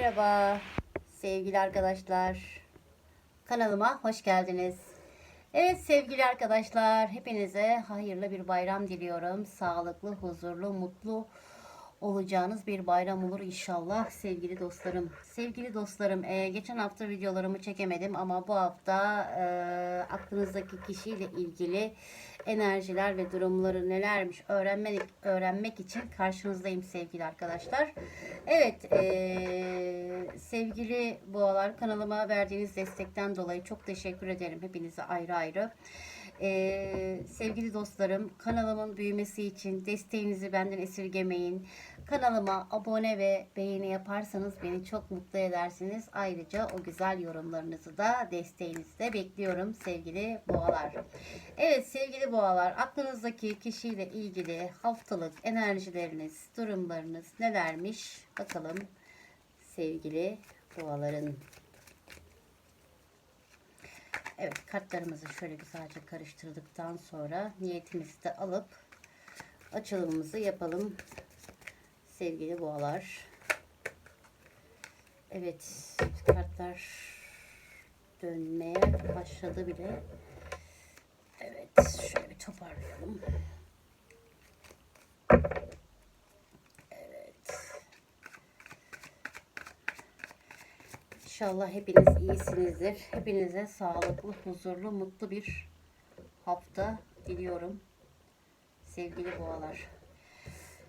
Merhaba sevgili arkadaşlar. Kanalıma hoş geldiniz. Evet sevgili arkadaşlar hepinize hayırlı bir bayram diliyorum. Sağlıklı, huzurlu, mutlu olacağınız bir bayram olur inşallah sevgili dostlarım. Sevgili dostlarım e, geçen hafta videolarımı çekemedim ama bu hafta e, aklınızdaki kişiyle ilgili enerjiler ve durumları nelermiş öğrenmek öğrenmek için karşınızdayım sevgili arkadaşlar. Evet e, sevgili boğalar kanalıma verdiğiniz destekten dolayı çok teşekkür ederim hepinize ayrı ayrı. Ee, sevgili dostlarım kanalımın büyümesi için desteğinizi benden esirgemeyin. Kanalıma abone ve beğeni yaparsanız beni çok mutlu edersiniz. Ayrıca o güzel yorumlarınızı da desteğinizi de bekliyorum sevgili boğalar. Evet sevgili boğalar aklınızdaki kişiyle ilgili haftalık enerjileriniz, durumlarınız nelermiş bakalım sevgili boğaların. Evet kartlarımızı şöyle güzelce karıştırdıktan sonra niyetimizi de alıp açılımımızı yapalım sevgili boğalar. Evet kartlar dönmeye başladı bile. Evet şöyle bir toparlayalım. İnşallah hepiniz iyisinizdir. Hepinize sağlıklı, huzurlu, mutlu bir hafta diliyorum. Sevgili boğalar.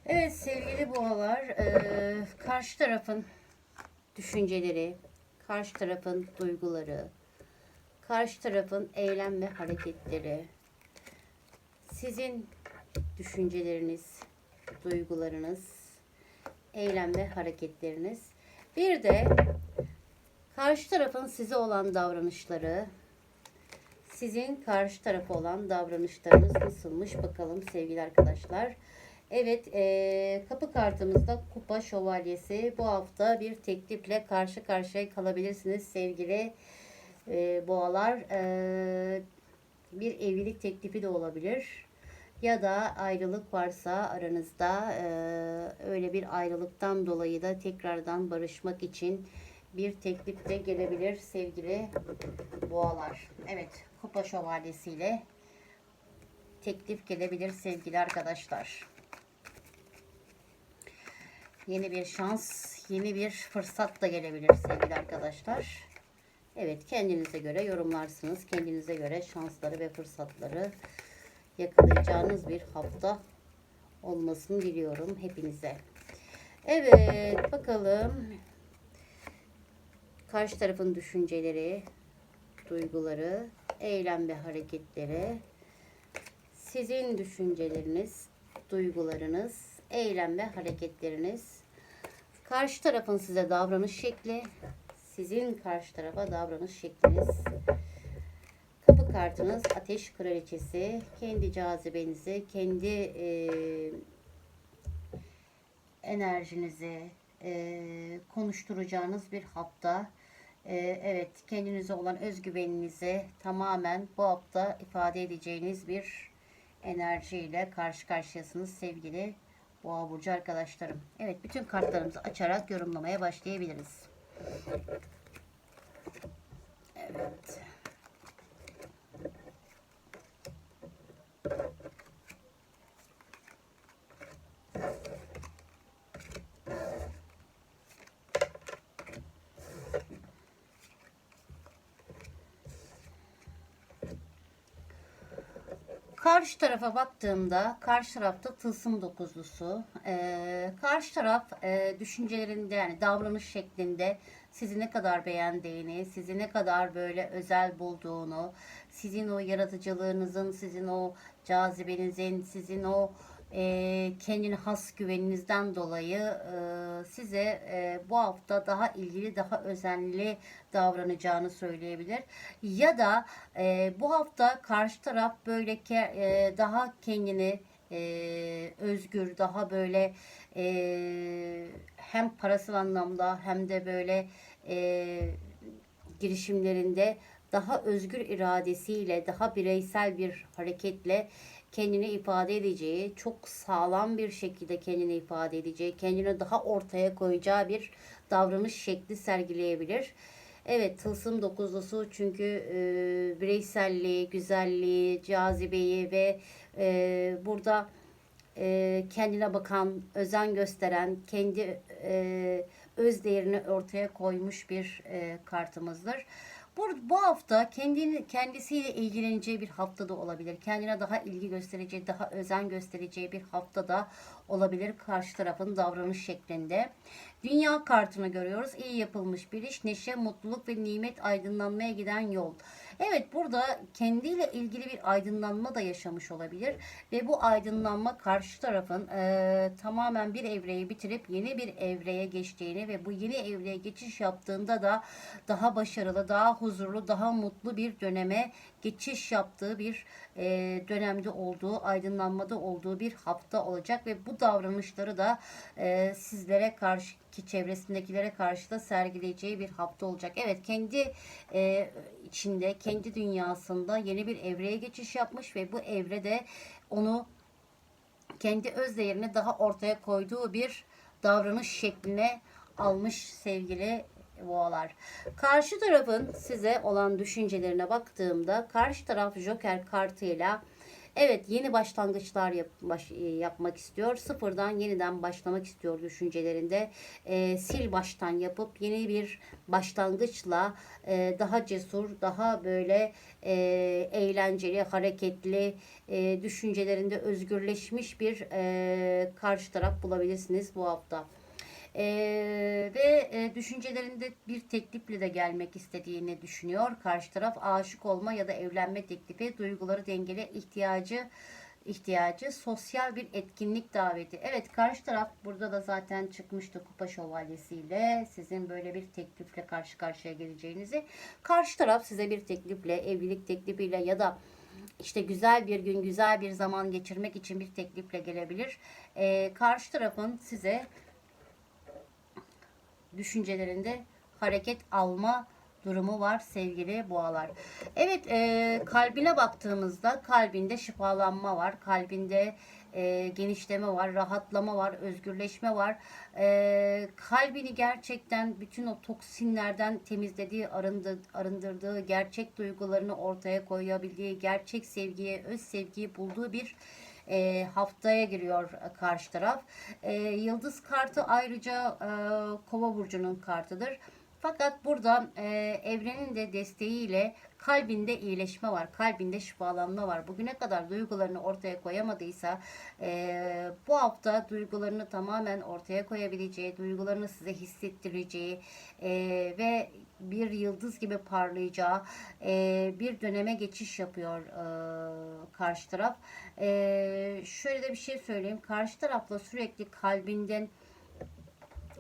Evet sevgili boğalar, eee, karşı tarafın düşünceleri, karşı tarafın duyguları, karşı tarafın eylem ve hareketleri, sizin düşünceleriniz, duygularınız, eylem ve hareketleriniz, bir de Karşı tarafın size olan davranışları, sizin karşı tarafa olan davranışlarınız nasılmış bakalım sevgili arkadaşlar. Evet e, kapı kartımızda kupa şövalyesi. Bu hafta bir teklifle karşı karşıya kalabilirsiniz sevgili e, boğalar. E, bir evlilik teklifi de olabilir. Ya da ayrılık varsa aranızda e, öyle bir ayrılıktan dolayı da tekrardan barışmak için bir teklif de gelebilir sevgili boğalar. Evet kupa şövalyesiyle teklif gelebilir sevgili arkadaşlar. Yeni bir şans, yeni bir fırsat da gelebilir sevgili arkadaşlar. Evet kendinize göre yorumlarsınız. Kendinize göre şansları ve fırsatları yakalayacağınız bir hafta olmasını diliyorum hepinize. Evet bakalım karşı tarafın düşünceleri, duyguları, eylem ve hareketleri, sizin düşünceleriniz, duygularınız, eylem ve hareketleriniz, karşı tarafın size davranış şekli, sizin karşı tarafa davranış şekliniz, kapı kartınız ateş kraliçesi, kendi cazibenizi, kendi e, enerjinizi e, konuşturacağınız bir hafta. Ee, evet kendinize olan özgüveninizi tamamen bu hafta ifade edeceğiniz bir enerjiyle karşı karşıyasınız sevgili Boğa Burcu arkadaşlarım. Evet bütün kartlarımızı açarak yorumlamaya başlayabiliriz. Evet. Karşı tarafa baktığımda karşı tarafta tılsım dokuzlusu. Ee, karşı taraf e, düşüncelerinde yani davranış şeklinde sizi ne kadar beğendiğini, sizi ne kadar böyle özel bulduğunu, sizin o yaratıcılığınızın, sizin o cazibenizin, sizin o e, kendine has güveninizden dolayı e, size e, bu hafta daha ilgili, daha özenli davranacağını söyleyebilir. Ya da e, bu hafta karşı taraf böyle ke, e, daha kendini e, özgür, daha böyle e, hem parasal anlamda hem de böyle e, girişimlerinde daha özgür iradesiyle, daha bireysel bir hareketle kendini ifade edeceği, çok sağlam bir şekilde kendini ifade edeceği, kendini daha ortaya koyacağı bir davranış şekli sergileyebilir. Evet tılsım dokuzlusu çünkü e, bireyselliği, güzelliği, cazibeyi ve e, burada e, kendine bakan, özen gösteren, kendi e, öz değerini ortaya koymuş bir e, kartımızdır. Bu, bu hafta kendini kendisiyle ilgileneceği bir hafta da olabilir. Kendine daha ilgi göstereceği, daha özen göstereceği bir hafta da olabilir karşı tarafın davranış şeklinde. Dünya kartını görüyoruz. İyi yapılmış bir iş, neşe, mutluluk ve nimet aydınlanmaya giden yol. Evet burada kendiyle ilgili bir aydınlanma da yaşamış olabilir ve bu aydınlanma karşı tarafın e, tamamen bir evreyi bitirip yeni bir evreye geçtiğini ve bu yeni evreye geçiş yaptığında da daha başarılı, daha huzurlu, daha mutlu bir döneme geçiş yaptığı bir e, dönemde olduğu, aydınlanmada olduğu bir hafta olacak ve bu davranışları da e, sizlere karşı ki çevresindekilere karşı da sergileyeceği bir hafta olacak. Evet kendi e, içinde, kendi dünyasında yeni bir evreye geçiş yapmış ve bu evrede onu kendi öz değerini daha ortaya koyduğu bir davranış şekline almış sevgili boğalar. Karşı tarafın size olan düşüncelerine baktığımda karşı taraf Joker kartıyla Evet yeni başlangıçlar yap, baş, e, yapmak istiyor. Sıfırdan yeniden başlamak istiyor düşüncelerinde. E, sil baştan yapıp yeni bir başlangıçla e, daha cesur, daha böyle e, eğlenceli, hareketli e, düşüncelerinde özgürleşmiş bir e, karşı taraf bulabilirsiniz bu hafta. Ee, ve e, düşüncelerinde bir teklifle de gelmek istediğini düşünüyor. Karşı taraf aşık olma ya da evlenme teklifi, duyguları dengele ihtiyacı ihtiyacı sosyal bir etkinlik daveti. Evet karşı taraf burada da zaten çıkmıştı kupa şövalyesiyle sizin böyle bir teklifle karşı karşıya geleceğinizi. Karşı taraf size bir teklifle, evlilik teklifiyle ya da işte güzel bir gün, güzel bir zaman geçirmek için bir teklifle gelebilir. Ee, karşı tarafın size düşüncelerinde hareket alma durumu var sevgili boğalar. Evet e, kalbine baktığımızda kalbinde şifalanma var. Kalbinde e, genişleme var, rahatlama var, özgürleşme var. E, kalbini gerçekten bütün o toksinlerden temizlediği, arındı, arındırdığı, gerçek duygularını ortaya koyabildiği, gerçek sevgiye, öz sevgiyi bulduğu bir e, haftaya giriyor karşı taraf. E, yıldız kartı ayrıca e, kova burcunun kartıdır. Fakat burada e, evrenin de desteğiyle kalbinde iyileşme var, kalbinde şifalanma var. Bugüne kadar duygularını ortaya koyamadıysa e, bu hafta duygularını tamamen ortaya koyabileceği, duygularını size hissettireceği e, ve bir yıldız gibi parlayacağı e, bir döneme geçiş yapıyor e, karşı taraf. E, şöyle de bir şey söyleyeyim. Karşı tarafla sürekli kalbinden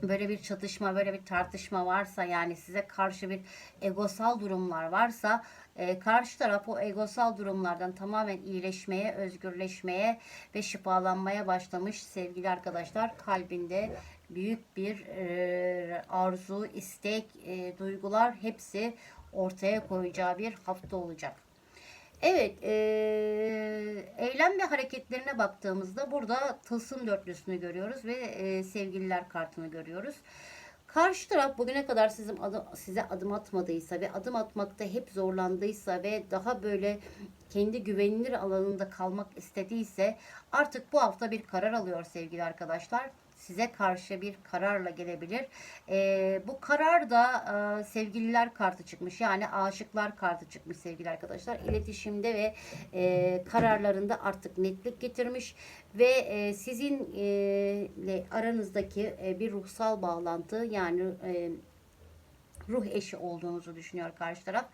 böyle bir çatışma, böyle bir tartışma varsa yani size karşı bir egosal durumlar varsa e, karşı taraf o egosal durumlardan tamamen iyileşmeye, özgürleşmeye ve şifalanmaya başlamış sevgili arkadaşlar. Kalbinde büyük bir e, arzu, istek, e, duygular hepsi ortaya koyacağı bir hafta olacak. Evet, e, eylem ve hareketlerine baktığımızda burada tılsım dörtlüsünü görüyoruz ve e, sevgililer kartını görüyoruz. Karşı taraf bugüne kadar sizin adım, size adım atmadıysa ve adım atmakta hep zorlandıysa ve daha böyle kendi güvenilir alanında kalmak istediyse artık bu hafta bir karar alıyor sevgili arkadaşlar size karşı bir kararla gelebilir. E, bu karar da e, sevgililer kartı çıkmış. Yani aşıklar kartı çıkmış sevgili arkadaşlar. İletişimde ve e, kararlarında artık netlik getirmiş ve e, sizinle aranızdaki e, bir ruhsal bağlantı yani e, ruh eşi olduğunuzu düşünüyor karşı taraf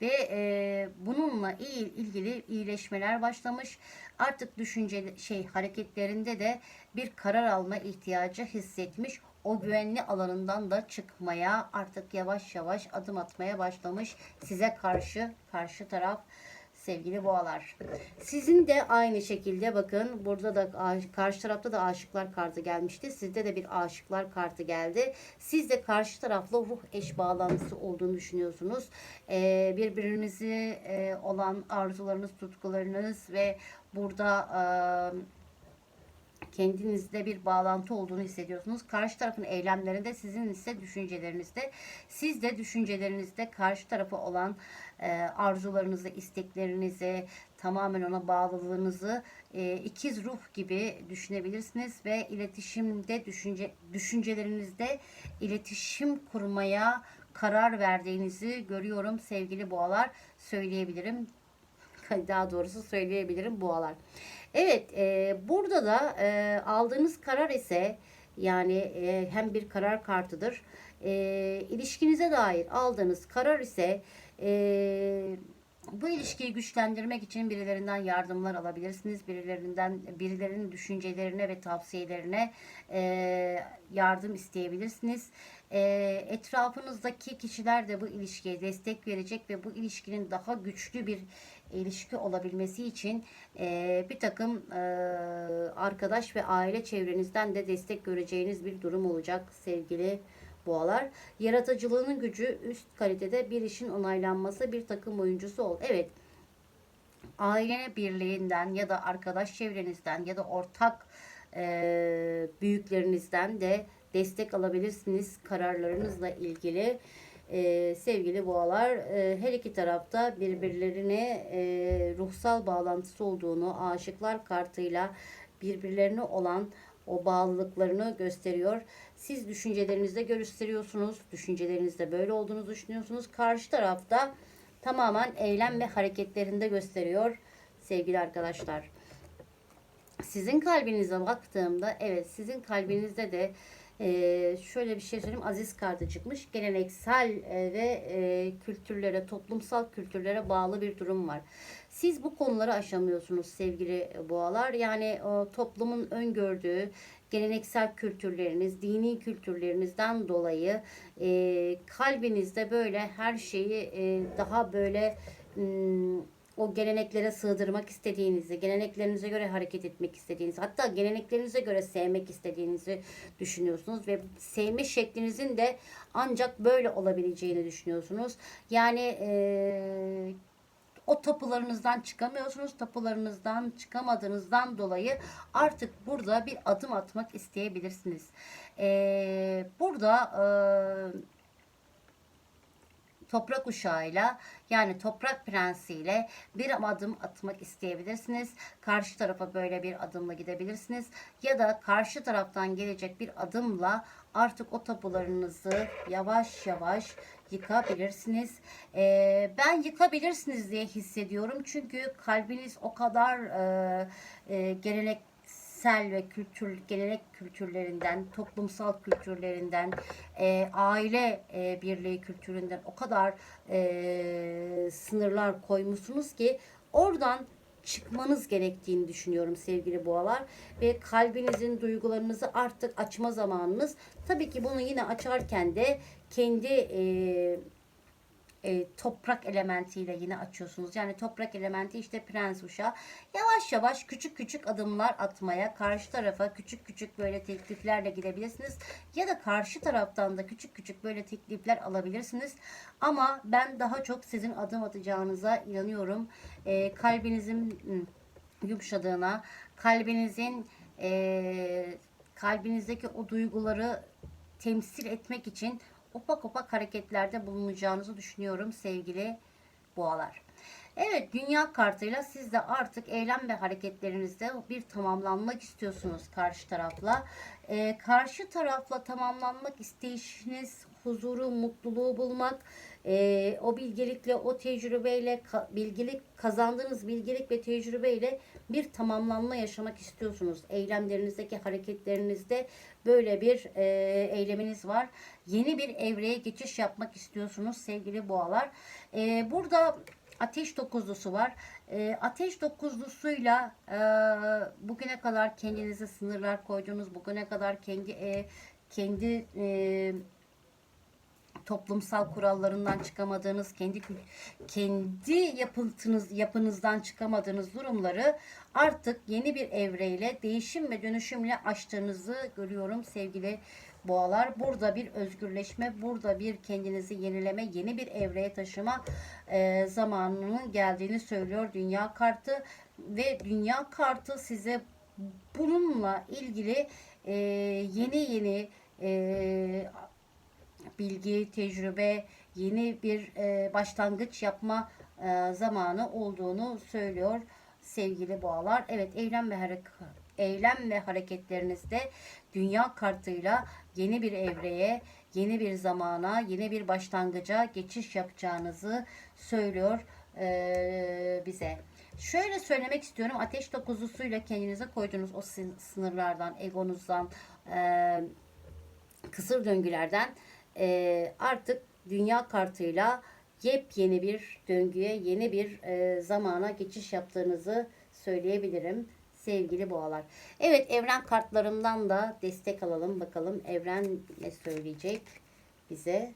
ve e, bununla iyi ilgili iyileşmeler başlamış. Artık düşünce şey hareketlerinde de bir karar alma ihtiyacı hissetmiş. O güvenli alanından da çıkmaya artık yavaş yavaş adım atmaya başlamış size karşı karşı taraf sevgili boğalar. Sizin de aynı şekilde bakın burada da karşı tarafta da aşıklar kartı gelmişti. Sizde de bir aşıklar kartı geldi. Siz de karşı tarafla ruh eş bağlantısı olduğunu düşünüyorsunuz. Ee, birbirinizi e, olan arzularınız, tutkularınız ve burada e, kendinizde bir bağlantı olduğunu hissediyorsunuz. Karşı tarafın eylemlerinde sizin ise düşüncelerinizde. Siz de düşüncelerinizde karşı tarafa olan arzularınızı, isteklerinizi, tamamen ona bağlılığınızı e, ikiz ruh gibi düşünebilirsiniz ve iletişimde düşünce düşüncelerinizde iletişim kurmaya karar verdiğinizi görüyorum sevgili boğalar söyleyebilirim daha doğrusu söyleyebilirim boğalar. Evet e, burada da e, aldığınız karar ise yani e, hem bir karar kartıdır. E, ilişkinize dair aldığınız karar ise e, bu ilişkiyi güçlendirmek için birilerinden yardımlar alabilirsiniz. Birilerinden birilerinin düşüncelerine ve tavsiyelerine e, yardım isteyebilirsiniz. E, etrafınızdaki kişiler de bu ilişkiye destek verecek ve bu ilişkinin daha güçlü bir ilişki olabilmesi için e, bir takım e, arkadaş ve aile çevrenizden de destek göreceğiniz bir durum olacak sevgili boğalar. Yaratıcılığının gücü üst kalitede bir işin onaylanması bir takım oyuncusu ol. Evet aile birliğinden ya da arkadaş çevrenizden ya da ortak e, büyüklerinizden de destek alabilirsiniz kararlarınızla ilgili. E, sevgili boğalar e, her iki tarafta birbirlerine e, ruhsal bağlantısı olduğunu aşıklar kartıyla birbirlerine olan o bağlılıklarını gösteriyor. Siz düşüncelerinizde gösteriyorsunuz. Düşüncelerinizde böyle olduğunu düşünüyorsunuz. Karşı tarafta tamamen eylem ve hareketlerinde gösteriyor sevgili arkadaşlar. Sizin kalbinize baktığımda evet sizin kalbinizde de e, şöyle bir şey söyleyeyim aziz kartı çıkmış. Geleneksel e, ve e, kültürlere, toplumsal kültürlere bağlı bir durum var. Siz bu konuları aşamıyorsunuz sevgili boğalar. Yani o toplumun öngördüğü geleneksel kültürleriniz, dini kültürlerinizden dolayı e, kalbinizde böyle her şeyi e, daha böyle o geleneklere sığdırmak istediğinizi, geleneklerinize göre hareket etmek istediğinizi, hatta geleneklerinize göre sevmek istediğinizi düşünüyorsunuz ve sevme şeklinizin de ancak böyle olabileceğini düşünüyorsunuz. Yani e, o tapularınızdan çıkamıyorsunuz. Tapularınızdan çıkamadığınızdan dolayı artık burada bir adım atmak isteyebilirsiniz. Ee, burada e, toprak uşağıyla yani toprak prensiyle bir adım atmak isteyebilirsiniz. Karşı tarafa böyle bir adımla gidebilirsiniz. Ya da karşı taraftan gelecek bir adımla artık o tapularınızı yavaş yavaş yıkabilirsiniz. Ee, ben yıkabilirsiniz diye hissediyorum. Çünkü kalbiniz o kadar e, e, gelenek ve kültür, gelenek kültürlerinden, toplumsal kültürlerinden, e, aile e, birliği kültüründen o kadar e, sınırlar koymuşsunuz ki oradan çıkmanız gerektiğini düşünüyorum sevgili boğalar ve kalbinizin duygularınızı artık açma zamanınız. Tabii ki bunu yine açarken de kendi e, e, toprak elementiyle yine açıyorsunuz. Yani toprak elementi işte prens uşağı. Yavaş yavaş küçük küçük adımlar atmaya karşı tarafa küçük küçük böyle tekliflerle gidebilirsiniz. Ya da karşı taraftan da küçük küçük böyle teklifler alabilirsiniz. Ama ben daha çok sizin adım atacağınıza inanıyorum. E, kalbinizin yumuşadığına, kalbinizin e, kalbinizdeki o duyguları temsil etmek için ufak ufak hareketlerde bulunacağınızı düşünüyorum sevgili boğalar. Evet dünya kartıyla siz de artık eylem ve hareketlerinizde bir tamamlanmak istiyorsunuz karşı tarafla. Ee, karşı tarafla tamamlanmak isteyişiniz huzuru, mutluluğu bulmak, e, o bilgelikle, o tecrübeyle, ka, bilgilik kazandığınız bilgilik ve tecrübeyle bir tamamlanma yaşamak istiyorsunuz. Eylemlerinizdeki, hareketlerinizde böyle bir e, eyleminiz var. Yeni bir evreye geçiş yapmak istiyorsunuz sevgili boğalar. E, burada ateş dokuzlusu var. E, ateş dokuzlusuyla e, bugüne kadar kendinize sınırlar koyduğunuz, bugüne kadar kendi e, kendi e, toplumsal kurallarından çıkamadığınız, kendi kendi yapıntınız yapınızdan çıkamadığınız durumları artık yeni bir evreyle, değişim ve dönüşümle aştığınızı görüyorum sevgili boğalar. Burada bir özgürleşme, burada bir kendinizi yenileme, yeni bir evreye taşıma e, zamanının geldiğini söylüyor dünya kartı ve dünya kartı size bununla ilgili e, yeni yeni e, bilgi, tecrübe, yeni bir e, başlangıç yapma e, zamanı olduğunu söylüyor sevgili boğalar. Evet eylem ve hareket eylem ve hareketlerinizde dünya kartıyla yeni bir evreye, yeni bir zamana, yeni bir başlangıca geçiş yapacağınızı söylüyor e, bize. Şöyle söylemek istiyorum. Ateş dokuzlusuyla kendinize koyduğunuz o sın- sınırlardan, egonuzdan, e, kısır döngülerden e, artık dünya kartıyla yepyeni bir döngüye, yeni bir e, zamana geçiş yaptığınızı söyleyebilirim sevgili boğalar. Evet evren kartlarımdan da destek alalım bakalım evren ne söyleyecek bize.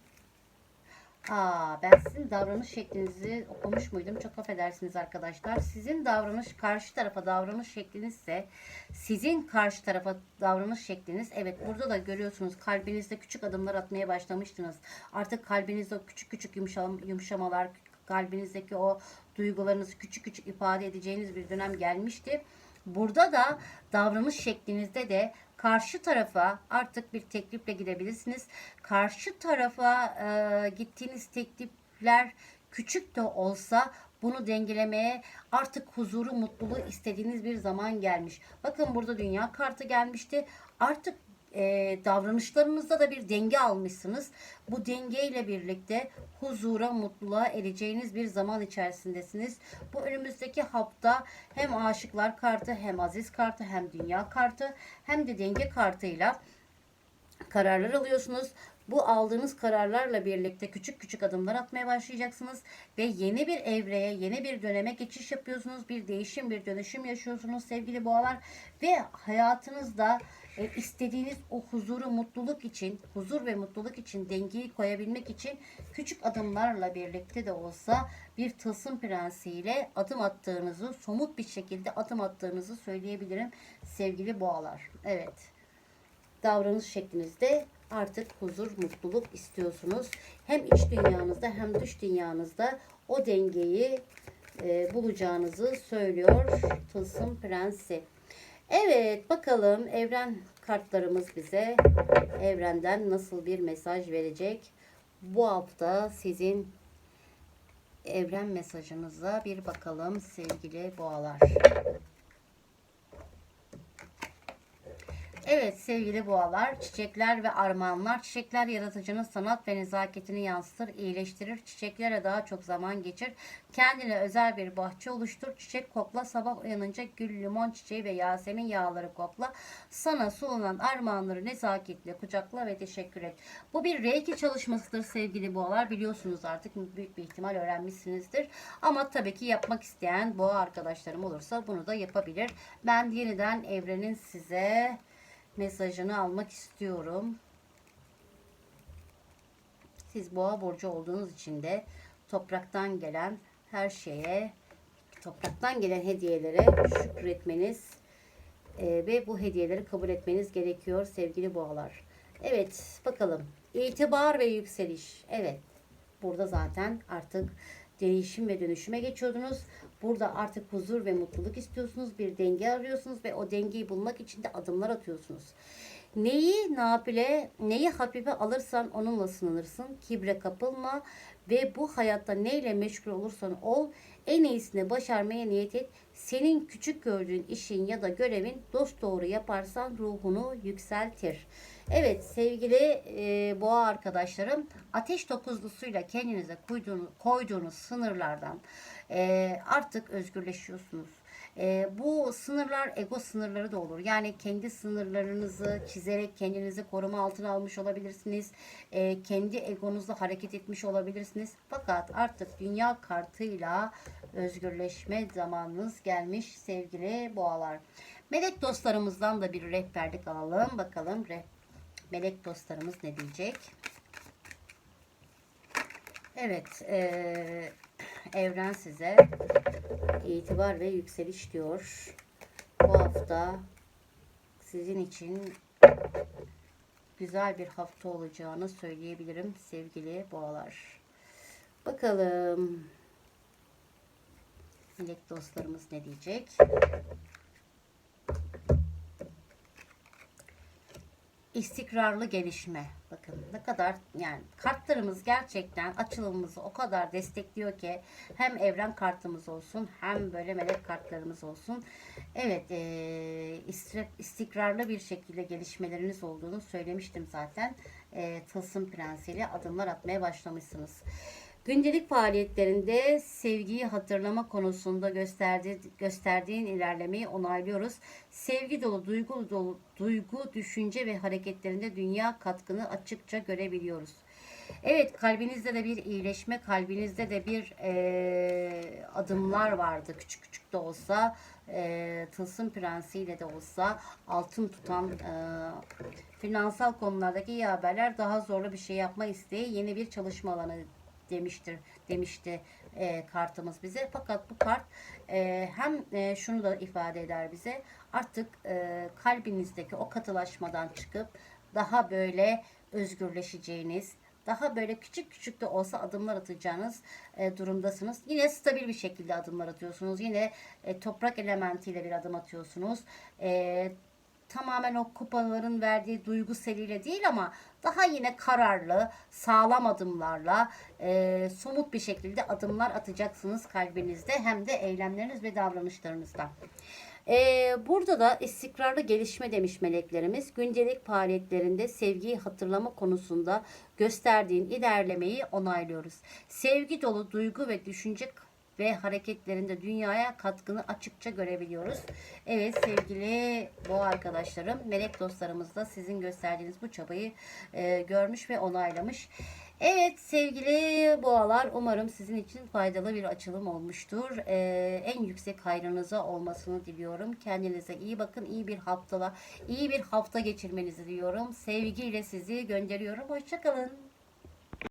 Aa, ben sizin davranış şeklinizi okumuş muydum? Çok affedersiniz arkadaşlar. Sizin davranış karşı tarafa davranış şeklinizse sizin karşı tarafa davranış şekliniz evet burada da görüyorsunuz kalbinizde küçük adımlar atmaya başlamıştınız. Artık kalbinizde küçük küçük yumuşam, yumuşamalar kalbinizdeki o duygularınızı küçük küçük ifade edeceğiniz bir dönem gelmişti. Burada da davranış şeklinizde de karşı tarafa artık bir teklifle gidebilirsiniz. Karşı tarafa e, gittiğiniz teklifler küçük de olsa bunu dengelemeye artık huzuru, mutluluğu istediğiniz bir zaman gelmiş. Bakın burada dünya kartı gelmişti. Artık e, davranışlarınızda da bir denge almışsınız. Bu dengeyle birlikte huzura, mutluluğa ereceğiniz bir zaman içerisindesiniz. Bu önümüzdeki hafta hem aşıklar kartı, hem aziz kartı, hem dünya kartı, hem de denge kartıyla kararlar alıyorsunuz. Bu aldığınız kararlarla birlikte küçük küçük adımlar atmaya başlayacaksınız ve yeni bir evreye, yeni bir döneme geçiş yapıyorsunuz. Bir değişim, bir dönüşüm yaşıyorsunuz sevgili boğalar ve hayatınızda e, istediğiniz o huzuru, mutluluk için, huzur ve mutluluk için dengeyi koyabilmek için küçük adımlarla birlikte de olsa bir tılsım prensiyle adım attığınızı, somut bir şekilde adım attığınızı söyleyebilirim sevgili boğalar. Evet davranış şeklinizde artık huzur, mutluluk istiyorsunuz. Hem iç dünyanızda hem dış dünyanızda o dengeyi e, bulacağınızı söylüyor Tılsım Prensi. Evet bakalım evren kartlarımız bize evrenden nasıl bir mesaj verecek? Bu hafta sizin evren mesajınıza bir bakalım sevgili boğalar. Evet sevgili boğalar, çiçekler ve armağanlar. Çiçekler yaratıcının sanat ve nezaketini yansıtır, iyileştirir. Çiçeklere daha çok zaman geçir. Kendine özel bir bahçe oluştur. Çiçek kokla, sabah uyanınca gül, limon çiçeği ve yasemin yağları kokla. Sana sunulan armağanları nezaketle kucakla ve teşekkür et. Bu bir reiki çalışmasıdır sevgili boğalar. Biliyorsunuz artık büyük bir ihtimal öğrenmişsinizdir. Ama tabii ki yapmak isteyen boğa arkadaşlarım olursa bunu da yapabilir. Ben yeniden evrenin size mesajını almak istiyorum. Siz boğa burcu olduğunuz için de topraktan gelen her şeye, topraktan gelen hediyelere şükretmeniz e, ve bu hediyeleri kabul etmeniz gerekiyor sevgili boğalar. Evet bakalım. İtibar ve yükseliş. Evet. Burada zaten artık değişim ve dönüşüme geçiyordunuz. Burada artık huzur ve mutluluk istiyorsunuz. Bir denge arıyorsunuz ve o dengeyi bulmak için de adımlar atıyorsunuz. Neyi nafile, neyi hafife alırsan onunla sınanırsın. Kibre kapılma ve bu hayatta neyle meşgul olursan ol en iyisini başarmaya niyet et. Senin küçük gördüğün işin ya da görevin dost doğru yaparsan ruhunu yükseltir. Evet sevgili e, boğa arkadaşlarım ateş dokuzlusuyla kendinize koyduğunuz, koyduğunuz sınırlardan e, artık özgürleşiyorsunuz. E, bu sınırlar ego sınırları da olur. Yani kendi sınırlarınızı çizerek kendinizi koruma altına almış olabilirsiniz. E, kendi egonuzla hareket etmiş olabilirsiniz. Fakat artık dünya kartıyla özgürleşme zamanınız gelmiş sevgili boğalar. Melek dostlarımızdan da bir rehberlik alalım. Bakalım reh melek dostlarımız ne diyecek? Evet, e, evren size itibar ve yükseliş diyor. Bu hafta sizin için güzel bir hafta olacağını söyleyebilirim sevgili boğalar. Bakalım. Melek dostlarımız ne diyecek? İstikrarlı gelişme. Bakın ne kadar yani kartlarımız gerçekten açılımımızı o kadar destekliyor ki hem evren kartımız olsun hem böyle melek kartlarımız olsun. Evet istik- istikrarlı bir şekilde gelişmeleriniz olduğunu söylemiştim zaten. Eee Tılsım Prensiyle adımlar atmaya başlamışsınız. Gündelik faaliyetlerinde sevgiyi hatırlama konusunda gösterdiği, gösterdiğin ilerlemeyi onaylıyoruz. Sevgi dolu, duygu dolu, duygu, düşünce ve hareketlerinde dünya katkını açıkça görebiliyoruz. Evet kalbinizde de bir iyileşme, kalbinizde de bir eee, adımlar vardı. Küçük küçük de olsa, eee Tılsım Prensiyle de olsa altın tutan eee, finansal konulardaki iyi haberler daha zorlu bir şey yapma isteği yeni bir çalışma alanı demiştir demişti e, kartımız bize. Fakat bu kart e, hem e, şunu da ifade eder bize. Artık e, kalbinizdeki o katılaşmadan çıkıp daha böyle özgürleşeceğiniz, daha böyle küçük küçük de olsa adımlar atacağınız e, durumdasınız. Yine stabil bir şekilde adımlar atıyorsunuz. Yine e, toprak elementiyle bir adım atıyorsunuz. E, tamamen o kupaların verdiği duygu seliyle değil ama daha yine kararlı, sağlam adımlarla, e, somut bir şekilde adımlar atacaksınız kalbinizde hem de eylemleriniz ve davranışlarınızda. E, burada da istikrarlı gelişme demiş meleklerimiz. Gündelik faaliyetlerinde sevgiyi hatırlama konusunda gösterdiğin ilerlemeyi onaylıyoruz. Sevgi dolu duygu ve düşünce ve hareketlerinde dünyaya katkını açıkça görebiliyoruz. Evet sevgili boğa arkadaşlarım, melek dostlarımız da sizin gösterdiğiniz bu çabayı e, görmüş ve onaylamış. Evet sevgili boğalar umarım sizin için faydalı bir açılım olmuştur. E, en yüksek hayrınıza olmasını diliyorum. Kendinize iyi bakın, iyi bir haftala, iyi bir hafta geçirmenizi diliyorum. Sevgiyle sizi gönderiyorum. Hoşçakalın.